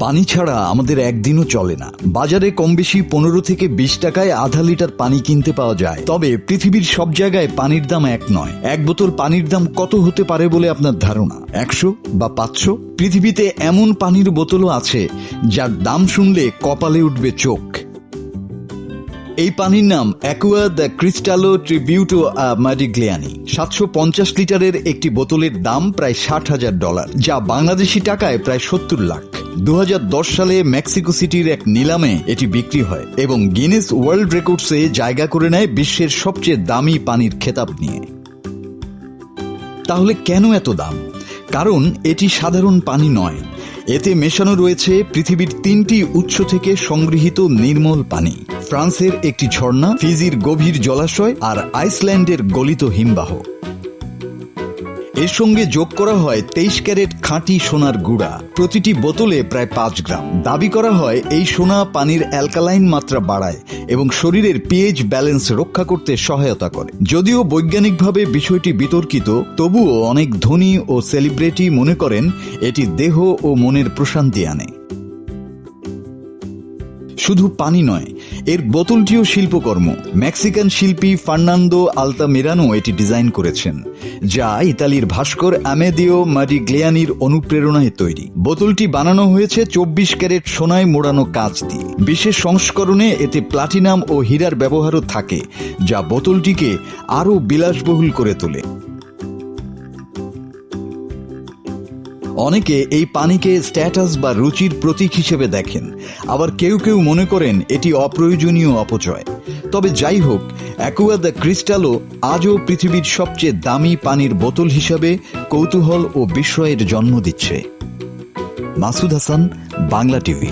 পানি ছাড়া আমাদের একদিনও চলে না। বাজারে কম বেশি পনেরো থেকে বিশ টাকায় আধা লিটার পানি কিনতে পাওয়া যায়। তবে পৃথিবীর সব জায়গায় পানির দাম এক নয়। এক বোতল পানির দাম কত হতে পারে বলে আপনার ধারণা? একশো বা পাঁচশো? পৃথিবীতে এমন পানির বোতলও আছে, যার দাম শুনলে কপালে উঠবে চোখ। এই পানির নাম অ্যাকুয়া দ্য ক্রিস্টালো ট্রিবিউটো মাডিগ্লিয়ানি সাতশো পঞ্চাশ লিটারের একটি বোতলের দাম প্রায় ষাট হাজার ডলার, যা বাংলাদেশি টাকায় প্রায় সত্তর লাখ। দু হাজার দশ সালে মেক্সিকো সিটির এক নিলামে এটি বিক্রি হয় এবং গিনেস ওয়ার্ল্ড রেকর্ডসে জায়গা করে নেয় বিশ্বের সবচেয়ে দামি পানির খেতাব নিয়ে। তাহলে কেন এত দাম? কারণ এটি সাধারণ পানি নয়। এতে মেশানো রয়েছে পৃথিবীর তিনটি উৎস থেকে সংগৃহীত নির্মল পানি, ফ্রান্সের একটি ঝর্ণা, ফিজির গভীর জলাশয় আর আইসল্যান্ডের গলিত হিমবাহ। এর সঙ্গে যোগ করা হয় তেইশ ক্যারেট খাঁটি সোনার গুঁড়া। প্রতিটি বোতলে প্রায় পাঁচ গ্রাম। দাবি করা হয় এই সোনা পানির অ্যালকালাইন মাত্রা বাড়ায় এবং শরীরের পিএইচ ব্যালেন্স রক্ষা করতে সহায়তা করে। যদিও বৈজ্ঞানিকভাবে বিষয়টি বিতর্কিত, তবুও অনেক ধনী ও সেলিব্রিটি মনে করেন এটি দেহ ও মনের প্রশান্তি আনে। শুধু পানি নয়, এর বোতলটিও শিল্পকর্ম। মেক্সিকান শিল্পী ফার্নান্দো আলতা আলতামিরানো এটি ডিজাইন করেছেন, যা ইতালির ভাস্কর অ্যামেদিও মাডিগ্লিয়ানির অনুপ্রেরণায় তৈরি। বোতলটি বানানো হয়েছে চব্বিশ ক্যারেট সোনায় মোড়ানো কাঁচ দিয়ে। বিশেষ সংস্করণে এতে প্লাটিনাম ও হীরার ব্যবহারও থাকে, যা বোতলটিকে আরও বিলাসবহুল করে তোলে। অনেকে এই পানিকে স্ট্যাটাস বা রুচির প্রতীক হিসেবে দেখেন। আবার কেউ কেউ মনে করেন এটি অপ্রয়োজনীয় অপচয়। তবে যাই হোক অ্যাকুয়া দ্য ক্রিস্টালও আজও পৃথিবীর সবচেয়ে দামি পানির বোতল হিসাবে কৌতূহল ও বিস্ময়ের জন্ম দিচ্ছে। মাসুদ হাসান, বাংলা টিভি।